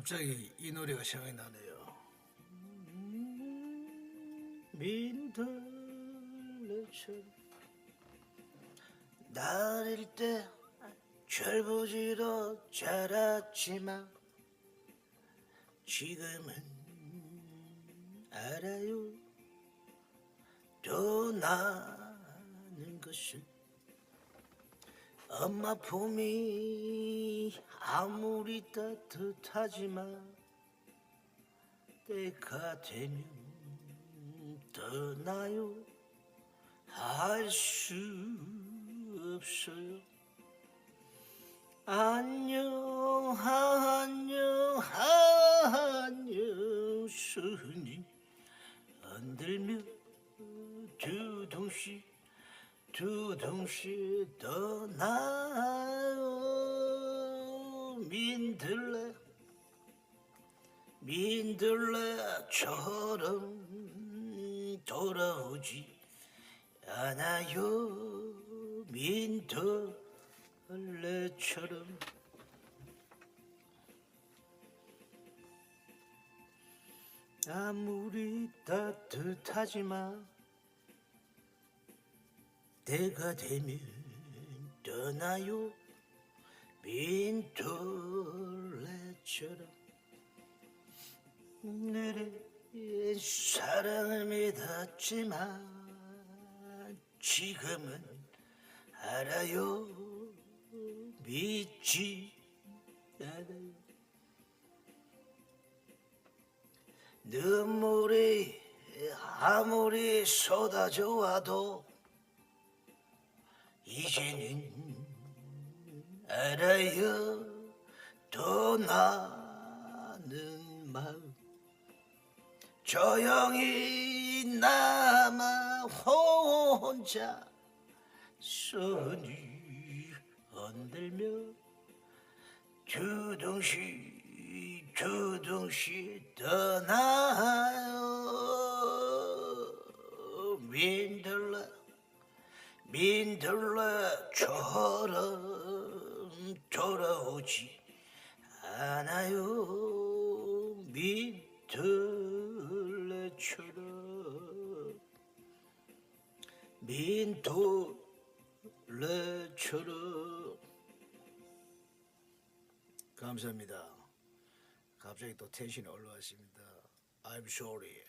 갑자기 이 노래가 생각이 나네요. 민들레처럼 나릴 때 철부지로 자랐지만 지금은 알아요 또 나는 것을 엄마 품이 아무리 따뜻하지만 때가 되면 떠나요. 할 수 없어요. 안녕 안녕 안녕 순이. 흔들며 두 동시 두 동시 떠나요 민들레 민들레처럼 돌아오지 않아요. 민들레처럼. 아무리 따뜻하지만 때가 되면 떠나요 빈돌레처럼 내래 사랑을 믿었지만 지금은 알아요. 믿지 않아요. 눈물이 아무리 쏟아져 와도 이제는 알아요. 떠나는 마음. 조용히 남아 혼자 손이 흔들며 두둥시 두둥시 떠나요. 민들레 민들레처럼 돌아오지 않아요 민들레처럼 민들레처럼 감사합니다. 갑자기 또 텐션이 올라왔습니다. I'm sorry.